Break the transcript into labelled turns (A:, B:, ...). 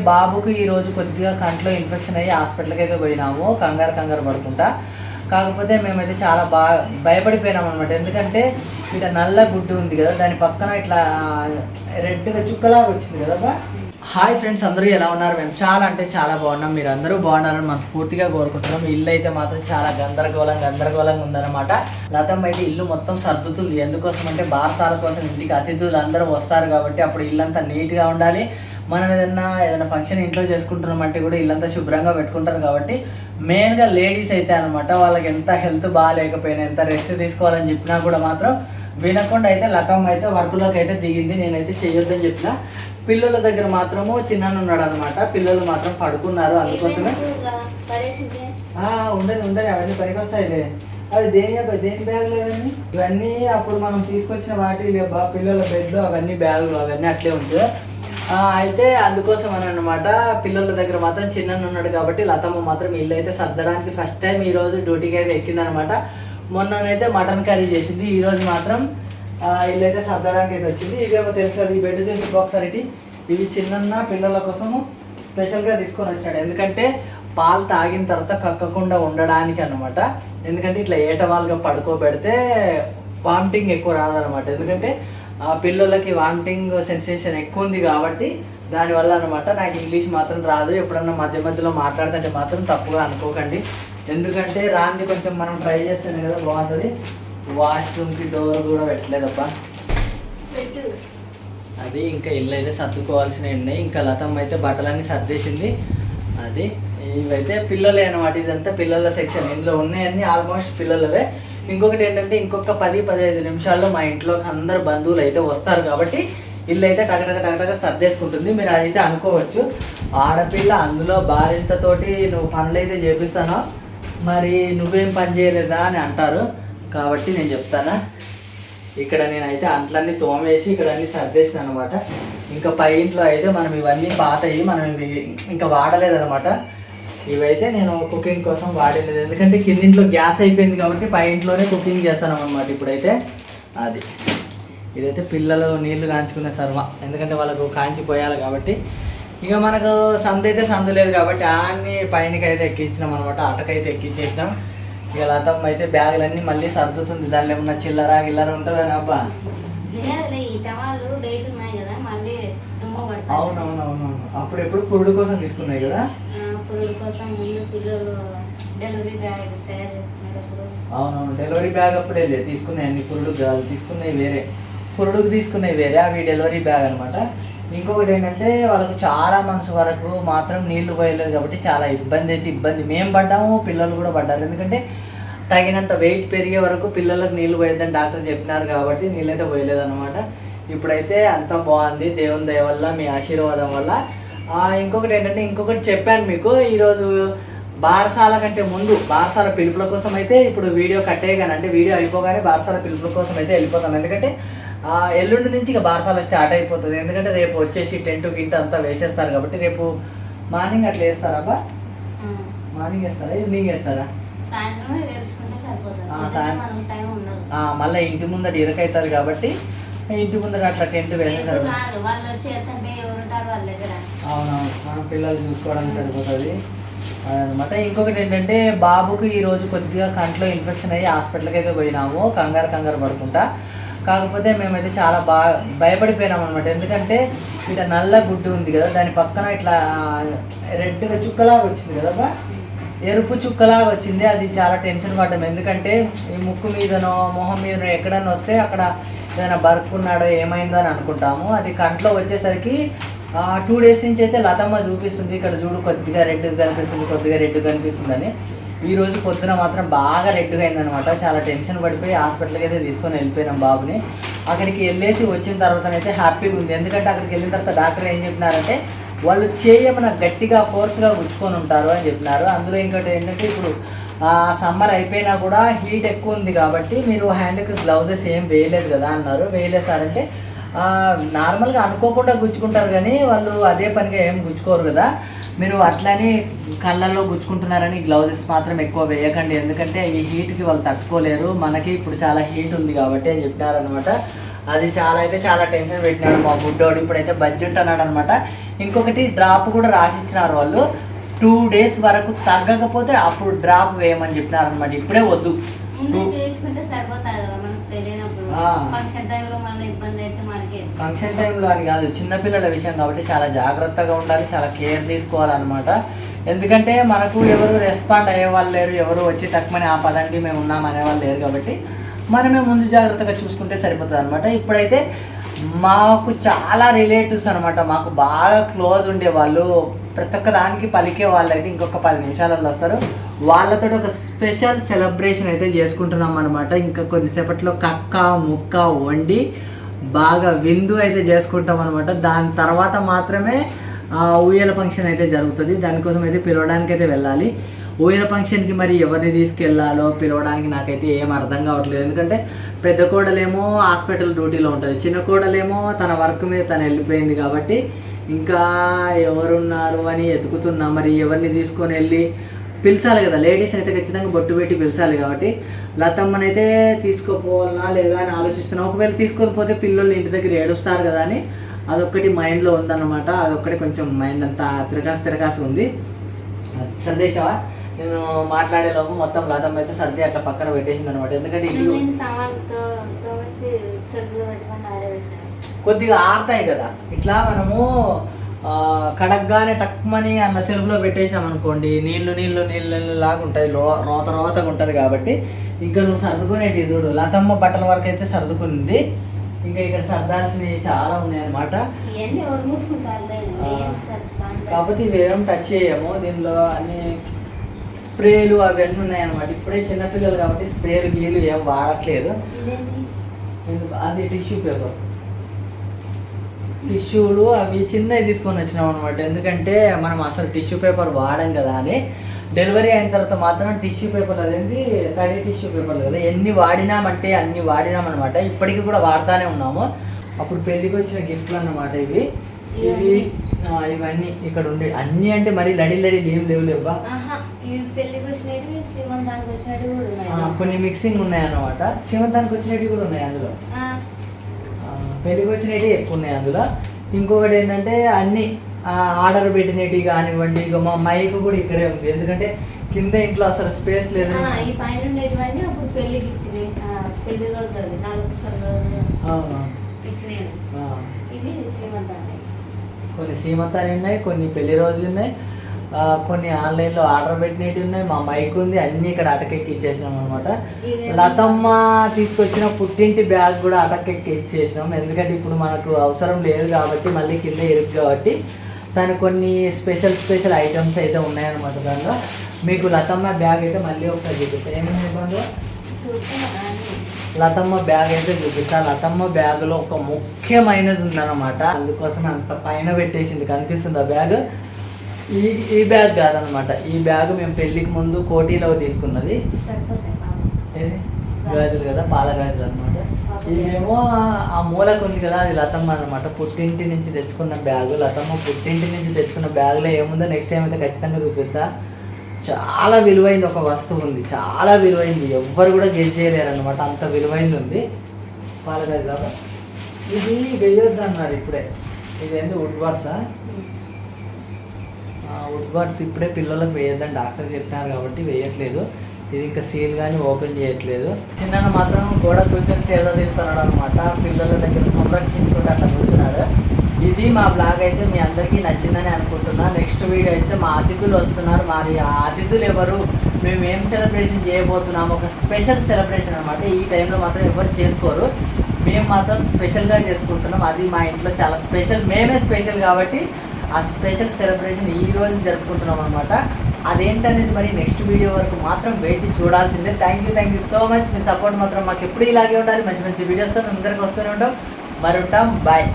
A: బాబుకు ఈ రోజు కొద్దిగా కంట్లో ఇన్ఫెక్షన్ అయ్యి హాస్పిటల్కి అయితే పోయినాము. కంగారు కంగారు పడుకుంటా. కాకపోతే మేమైతే చాలా బాగా భయపడిపోయినాం అనమాట ఎందుకంటే ఇట్లా నల్ల గుడ్డు ఉంది కదా దాని పక్కన ఇట్లా రెడ్గా చుక్కలాగా వచ్చింది కదా బా. హాయ్ ఫ్రెండ్స్ అందరూ ఎలా ఉన్నారు? మేము చాలా అంటే చాలా బాగున్నాం. మీరు అందరూ బాగున్నారని మనస్ఫూర్తిగా కోరుకుంటున్నాం. ఇల్లు అయితే మాత్రం చాలా గందరగోళం గందరగోళంగా ఉందన్నమాట. లతమ్మ అయితే ఇల్లు మొత్తం సర్దుతుంది. ఎందుకోసం అంటే బాసాల కోసం ఇంటికి అతిథులు అందరూ వస్తారు కాబట్టి అప్పుడు ఇల్లంతా నీట్గా ఉండాలి. మనం ఏదైనా ఏదైనా ఫంక్షన్ ఇంట్లో చేసుకుంటున్నామంటే కూడా ఇల్లంతా శుభ్రంగా పెట్టుకుంటారు కాబట్టి మెయిన్గా లేడీస్ అయితే అనమాట వాళ్ళకి ఎంత హెల్త్ బాగాలేకపోయినా ఎంత రెస్ట్ తీసుకోవాలని చెప్పినా కూడా మాత్రం వినకుండా అయితే లతమ్మ అయితే వర్క్లోకి అయితే దిగింది నేనైతే చేయొద్దని చెప్పిన. పిల్లల దగ్గర మాత్రము చిన్న ఉన్నాడు అనమాట పిల్లలు మాత్రం పడుకున్నారు అందుకోసమే. ఆ, ఉండని ఉండని అవన్నీ పనికి వస్తాయిలే అవి దేని దేని బ్యాగులు అవన్నీ ఇవన్నీ అప్పుడు మనం తీసుకొచ్చిన వాటి పిల్లల బెడ్లు అవన్నీ బ్యాగులు అవన్నీ అట్లే ఉంచు. అయితే అందుకోసం అని అనమాట పిల్లల దగ్గర మాత్రం చిన్న ఉన్నాడు కాబట్టి లతమ్మ మాత్రం ఇల్లు అయితే సర్దడానికి ఫస్ట్ టైం ఈ రోజు డ్యూటీకి అయితే ఎక్కిందనమాట మొన్ననైతే మటన్ కర్రీ చేసింది ఈరోజు మాత్రం ఇల్లు అయితే సర్దడానికి అయితే వచ్చింది. ఇవేమో తెలుసు కదా, ఈ బెడ్ చూసి బాక్స్ అరటి. ఇవి చిన్న పిల్లల కోసము స్పెషల్గా తీసుకొని వచ్చాడు. ఎందుకంటే పాలు తాగిన తర్వాత కక్కకుండా ఉండడానికి అనమాట ఎందుకంటే ఇట్లా ఏటవాలుగా పడుకోబెడితే వామిటింగ్ ఎక్కువ రాదనమాట ఎందుకంటే పిల్లలకి వామిటింగ్ సెన్సేషన్ ఎక్కువ ఉంది కాబట్టి దానివల్ల అనమాట నాకు ఇంగ్లీష్ మాత్రం రాదు. ఎప్పుడన్నా మధ్య మధ్యలో మాట్లాడుతుంటే మాత్రం తప్పుగా అనుకోకండి. ఎందుకంటే రాంది కొంచెం మనం ట్రై చేస్తేనే కదా బాగుంటుంది. వాష్రూమ్కి డోర్ కూడా పెట్టలేదబ్బా. అది ఇంకా ఇల్లు అయితే సర్దుకోవాల్సినవి ఉన్నాయి ఇంకా లతమ్మ అయితే బట్టలన్నీ సర్దేసింది. అది ఇవైతే పిల్లలే అనమాట ఇదంతా పిల్లల సెక్షన్. ఇందులో ఉన్నాయన్నీ ఆల్మోస్ట్ పిల్లలవే. ఇంకొకటి ఏంటంటే ఇంకొక పది పదిహేను నిమిషాల్లో మా ఇంట్లోకి అందరు బంధువులు అయితే వస్తారు కాబట్టి ఇల్లు అయితే టగటగ టగటగ సర్దేసుకుంటుంది. మీరు అయితే అనుకోవచ్చు. ఆడపిల్ల అందులో బాలింతతోటి నువ్వు పనులు అయితే చేపిస్తానో మరి నువ్వేం పని చేయలేదా అని అంటారు. కాబట్టి నేను చెప్తానా? ఇక్కడ నేనైతే అంట్లన్నీ తోమేసి ఇక్కడ అన్ని సర్దేసిన అనమాట. ఇంకా పై ఇంట్లో అయితే మనం ఇవన్నీ పాతయి మనం ఇవి ఇంకా వాడలేదనమాట. ఇవైతే నేను కుకింగ్ కోసం వాడలేదు ఎందుకంటే కిందింట్లో గ్యాస్ అయిపోయింది కాబట్టి పై ఇంట్లోనే కుకింగ్ చేస్తాను అనమాట ఇప్పుడైతే. అది. ఇదైతే పిల్లలు నీళ్ళు కాంచుకునే సర్వ. ఎందుకంటే వాళ్ళకు కాంచి పోయాలి కాబట్టి. ఇక మనకు సందు అయితే సందు లేదు కాబట్టి ఆన్ని పైనకి అయితే ఎక్కించినాం అనమాట అటకైతే ఎక్కించేసినాం. ఇక లతమ్మ అయితే బ్యాగులన్నీ మళ్ళీ సర్దుతుంది. దానిలో ఏమన్నా చిల్లర గిల్లర ఉంటుందని అబ్బా?
B: ఈ టమాలు డేట్ ఉన్నాయి కదా మళ్ళీ దుమ్మ పడతాయి.
A: అవునవునవును అప్పుడు ఎప్పుడు పురుడు కోసం తీసుకున్నాయి కదా?
B: పురుగుల కోసం ముందు పిల్లలు డెలివరీ బ్యాగ్ తయారు చేసుకునేటప్పుడు.
A: అవునవును డెలివరీ బ్యాగ్ అప్పుడే లేదు తీసుకున్నాయి అన్ని పురుడు కాదు తీసుకున్నాయి వేరే. పురుడుకు తీసుకున్నాయి వేరే అవి డెలివరీ బ్యాగ్ అనమాట ఇంకొకటి ఏంటంటే వాళ్ళకు చాలా మనసు వరకు మాత్రం నీళ్ళు పోయలేదు కాబట్టి చాలా ఇబ్బంది అయితే ఇబ్బంది. మేము పడ్డాము పిల్లలు కూడా పడ్డారు. ఎందుకంటే తగినంత వెయిట్ పెరిగే వరకు పిల్లలకు నీళ్ళు పోయేదని డాక్టర్ చెప్పినారు కాబట్టి నీళ్ళైతే పోయలేదు అనమాట ఇప్పుడైతే అంతా బాగుంది దేవుని దయ వల్ల మీ ఆశీర్వాదం వల్ల. ఇంకొకటి ఏంటంటే ఇంకొకటి చెప్పాను మీకు. ఈరోజు బారసాల కంటే ముందు బారసాల పిలుపుల కోసం అయితే ఇప్పుడు వీడియో కట్టేయగానే అంటే వీడియో అయిపోగానే బారసాల పిలుపుల కోసం అయితే వెళ్ళిపోతాం ఎందుకంటే ఆ, ఎల్లుండి నుంచి ఇక బారసాల స్టార్ట్ అయిపోతుంది. ఎందుకంటే రేపు వచ్చేసి టెంట్ గింట అంతా వేసేస్తారు కాబట్టి రేపు మార్నింగ్ అట్లా వేస్తారా అబ్బా? మార్నింగ్ వేస్తారా? ఈవినింగ్ వేస్తారా? మళ్ళీ ఇంటి ముందర ఇరకైతుంది కాబట్టి ఇంటి ముందర అట్లా టెంట్ వేసేస్తారు
B: ఎందుకు కాదు వాళ్ళు వచ్చి ఎత్తంటే ఎవరుంటారు వాళ్ళ దగ్గర
A: అవునవును మనం పిల్లలు చూసుకోవడానికి సరిపోతుంది. అనమాట ఇంకొకటి ఏంటంటే బాబుకు ఈరోజు కొద్దిగా కంట్లో ఇన్ఫెక్షన్ అయ్యి హాస్పిటల్కి అయితే పోయినాము. కంగారు కంగారు పడుకుంటా. కాకపోతే మేమైతే చాలా బాగా భయపడిపోయినాం అనమాట ఎందుకంటే ఇట్లా నల్ల గుడ్డు ఉంది కదా దాని పక్కన ఇట్లా రెడ్గా చుక్కలాగా వచ్చింది కదా బా ఎరుపు చుక్కలాగా వచ్చింది. అది చాలా టెన్షన్ పడ్డాం. ఎందుకంటే ఈ ముక్కు మీదనో మొహం మీదనో ఎక్కడన్నా వస్తే అక్కడ ఏదైనా బరుకున్నాడో ఏమైందో అని అనుకుంటాము. అది కంట్లో వచ్చేసరికి టూ డేస్ నుంచి అయితే లతమ్మ చూపిస్తుంది. ఇక్కడ చూడు కొద్దిగా రెడ్ కనిపిస్తుంది కొద్దిగా రెడ్ కనిపిస్తుందని. ఈ రోజు పొద్దున మాత్రం బాగా రెడ్గా అయిందనమాట చాలా టెన్షన్ పడిపోయి హాస్పిటల్కి అయితే తీసుకొని వెళ్ళిపోయినాం బాబుని. అక్కడికి వెళ్ళేసి వచ్చిన తర్వాతనైతే హ్యాపీగా ఉంది. ఎందుకంటే అక్కడికి వెళ్ళిన తర్వాత డాక్టర్ ఏం చెప్పినారంటే వాళ్ళు చేయమన గట్టిగా ఫోర్స్గా గుచ్చుకొని ఉంటారు అని చెప్పినారు. అందులో ఇంకోటి ఏంటంటే ఇప్పుడు సమ్మర్ అయిపోయినా కూడా హీట్ ఎక్కువ ఉంది కాబట్టి మీరు హ్యాండ్కి గ్లౌజెస్ ఏం వేయలేదు కదా అన్నారు. వేయలేదు సార్ అంటే నార్మల్గా అనుకోకుండా గుచ్చుకుంటారు కానీ వాళ్ళు అదే పనిగా ఏం గుచ్చుకోరు కదా. మీరు అట్లని కళ్ళల్లో గుచ్చుకుంటున్నారని గ్లౌజెస్ మాత్రం ఎక్కువ వేయకండి. ఎందుకంటే ఈ హీట్కి వాళ్ళు తట్టుకోలేరు. మనకి ఇప్పుడు చాలా హీట్ ఉంది కాబట్టి అని చెప్పినారనమాట. అది చాలా అయితే చాలా టెన్షన్ పెట్టినాడు మా బుడ్డోడు ఇప్పుడైతే బడ్జెట్ అన్నాడు అనమాట ఇంకొకటి డ్రాప్ కూడా రాసిచ్చినారు వాళ్ళు. టూ డేస్ వరకు తగ్గకపోతే అప్పుడు డ్రాప్ వేయమని చెప్పినారు అనమాట ఇప్పుడే వద్దు.
B: సరిపోతుంది కదా మనకు తెలియనప్పుడు. ఫంక్షన్ టైంలో
A: అని కాదు చిన్నపిల్లల విషయం కాబట్టి చాలా జాగ్రత్తగా ఉండాలి చాలా కేర్ తీసుకోవాలన్నమాట. ఎందుకంటే మనకు ఎవరు రెస్పాండ్ అయ్యే వాళ్ళు లేరు ఎవరు వచ్చి టక్మని ఆ పదండి మేము ఉన్నాం అనేవాళ్ళు లేరు కాబట్టి మనమే ముందు జాగ్రత్తగా చూసుకుంటే సరిపోతుంది అనమాట ఇప్పుడైతే మాకు చాలా రిలేటివ్స్ అనమాట మాకు బాగా క్లోజ్ ఉండే వాళ్ళు ప్రతి ఒక్క దానికి పలికే వాళ్ళు అయితే ఇంకొక పది నిమిషాలలో వస్తారు. వాళ్ళతో ఒక స్పెషల్ సెలబ్రేషన్ అయితే చేసుకుంటున్నాం అనమాట ఇంకా కొద్దిసేపట్లో కక్క ముక్క వండి బాగా విందు అయితే చేసుకుంటాం అనమాట దాని తర్వాత మాత్రమే ఊయల ఫంక్షన్ అయితే జరుగుతుంది. దానికోసం అయితే పిలవడానికి అయితే వెళ్ళాలి. ఊయల ఫంక్షన్కి మరి ఎవరిని తీసుకెళ్ళాలో పిలవడానికి నాకైతే ఏం అర్థం కావట్లేదు. ఎందుకంటే పెద్ద కోడలేమో హాస్పిటల్ డ్యూటీలో ఉంటుంది. చిన్న కోడలేమో తన వర్క్ మీద తను వెళ్ళిపోయింది కాబట్టి ఇంకా ఎవరున్నారు అని ఎతుకుతున్నా. మరి ఎవరిని తీసుకొని వెళ్ళి పిలిచాలి కదా. లేడీస్ అయితే ఖచ్చితంగా బొట్టు పెట్టి పిలిచాలి కాబట్టి. లతమ్మనైతే తీసుకోపోవాలనా లేదా అని ఆలోచిస్తున్నా. ఒకవేళ తీసుకొని పోతే పిల్లలు ఇంటి దగ్గర ఏడుస్తారు కదా అని అదొక్కటి మైండ్లో ఉందన్నమాట. అదొక్కటి కొంచెం మైండ్ అంతా తిరగాసి తిరగాసి ఉంది. సందేశమా? నేను మాట్లాడే లోపు మొత్తం లతమ్మ అయితే సర్ది అట్లా పక్కన పెట్టేసింది అనమాట ఎందుకంటే కొద్దిగా ఆడతాయి కదా. ఇట్లా మనము కడగ్గానే టక్మని అన్న సెలుపులో పెట్టేసాం అనుకోండి నీళ్ళు నీళ్ళు నీళ్ళు లాగా ఉంటాయి లో రోత రోతగా ఉంటుంది కాబట్టి ఇంకా నువ్వు సర్దుకునేటి చూడు. లతమ్మ బట్టల వరకు అయితే సర్దుకుంది ఇంకా ఇక్కడ సర్దాల్సినవి చాలా ఉన్నాయి అనమాట కాకపోతే ఇవేం టచ్ చేయము. దీనిలో అన్ని స్ప్రేలు అవన్నీ ఉన్నాయి అనమాట ఇప్పుడే చిన్నపిల్లలు కాబట్టి స్ప్రేలు గీలు ఏం వాడట్లేదు? అది టిష్యూ పేపర్. టిష్యూలు అవి చిన్నవి తీసుకొని వచ్చినాం అనమాట ఎందుకంటే మనం అసలు టిష్యూ పేపర్ వాడం కదా అని. డెలివరీ అయిన తర్వాత మాత్రం టిష్యూ పేపర్ అదేంటి తడి టిష్యూ పేపర్లు కదా. ఎన్ని వాడినామంటే అన్ని వాడినామన్నమాట. ఇప్పటికీ కూడా వాడుతూనే ఉన్నాము. అప్పుడు పెళ్ళికి వచ్చిన గిఫ్ట్లు అన్నమాట ఇవి. ఇవి ఇవన్నీ. ఇక్కడ ఉండే అన్నీ అంటే మరి లడి లడి లేవు లేవు లేవా కొన్ని మిక్సింగ్ ఉన్నాయి అన్నమాట. సీమంతానికి వచ్చినవి కూడా ఉన్నాయి అందులో. పెళ్ళికి వచ్చినవి ఎక్కువ ఉన్నాయి అందులో. ఇంకొకటి ఏంటంటే అన్ని ఆర్డర్ పెట్టినవి కానివ్వండి ఇక మా మైక్ కూడా ఇక్కడే ఉంది. ఎందుకంటే కింద ఇంట్లో అసలు స్పేస్ లేదు.
B: పెళ్ళి
A: కొన్ని సీమంతాలు ఉన్నాయి కొన్ని పెళ్ళి రోజులు ఉన్నాయి. కొన్ని ఆన్లైన్లో ఆర్డర్ పెట్టినవి ఉన్నాయి మా మైక్ ఉంది అన్నీ ఇక్కడ అటకెక్కి ఇచ్చేసినాం అనమాట? లతమ్మ తీసుకొచ్చిన పుట్టింటి బ్యాగ్ కూడా అటకెక్కి ఇచ్చేసినాం ఎందుకంటే ఇప్పుడు మనకు అవసరం లేదు కాబట్టి మళ్ళీ కింద ఇరుకు కాబట్టి. దాని కొన్ని స్పెషల్ స్పెషల్ ఐటమ్స్ అయితే ఉన్నాయన్నమాట దానిలో. మీకు లతమ్మ బ్యాగ్ అయితే మళ్ళీ ఒకసారి చూపిస్తాను ఏమైనా ఇబ్బంది. లతమ్మ బ్యాగ్ అయితే చూపిస్తా. లతమ్మ బ్యాగ్లో ఒక ముఖ్యమైనది ఉందన్నమాట. అందుకోసం అంత పైన పెట్టేసింది కనిపిస్తుంది ఆ బ్యాగ్. ఈ ఈ బ్యాగ్ కాదనమాట. ఈ బ్యాగ్ మేము పెళ్ళికి ముందు కోటీలో తీసుకున్నది. గాజులు కదా? పాల గాజులు అనమాట. ఇదేమో ఆ మూలకు ఉంది కదా అది లతమ్మ అనమాట. పుట్టింటి నుంచి తెచ్చుకున్న బ్యాగు. లతమ్మ పుట్టింటి నుంచి తెచ్చుకున్న బ్యాగ్లో ఏముందో నెక్స్ట్ టైం అయితే ఖచ్చితంగా చూపిస్తా. చాలా విలువైంది ఒక వస్తువు ఉంది. చాలా విలువైంది. ఎవ్వరు కూడా గెజ్ చేయలేరు అనమాట అంత విలువైంది ఉంది. పాల గాజు ఇది వెయ్యొద్దు అన్నారు ఇప్పుడే. ఇది ఏంటి వుడ్ వాట్సా వుడ్ బాట్స్ ఇప్పుడే పిల్లలకు వేయద్దని డాక్టర్ చెప్పినారు కాబట్టి వేయట్లేదు. ఇది ఇంకా సీల్ కానీ ఓపెన్ చేయట్లేదు. చిన్న మాత్రం గోడ కూర్చొని సేద తిరుగుతున్నాడు అనమాట పిల్లల దగ్గర సంరక్షించుకుంటే అట్లా కూర్చున్నాడు. ఇది మా బ్లాగ్ అయితే మీ అందరికీ నచ్చిందని అనుకుంటున్నా. నెక్స్ట్ వీడియో అయితే మా అతిథులు వస్తున్నారు. మరి ఆ అతిథులు ఎవరు? మేము ఏం సెలబ్రేషన్ చేయబోతున్నాము? ఒక స్పెషల్ సెలబ్రేషన్ అనమాట ఈ టైంలో మాత్రం ఎవరు చేసుకోరు. మేము మాత్రం స్పెషల్గా చేసుకుంటున్నాం. అది మా ఇంట్లో చాలా స్పెషల్ మేమే స్పెషల్ కాబట్టి ఆ స్పెషల్ సెలబ్రేషన్ ఈ రోజు జరుపుకుంటున్నాం అనమాట అదేంటనేది మరి నెక్స్ట్ వీడియో వరకు మాత్రం వేచి చూడాల్సిందే. Thank you thank you so much me support మాత్రం మాకు ఎప్పుడు ఇలాగే ఉండాలి. మంచి మంచి వీడియోస్తో మేము అందరికి వస్తూనే ఉంటాం. మరి ఉంటాం బాయ్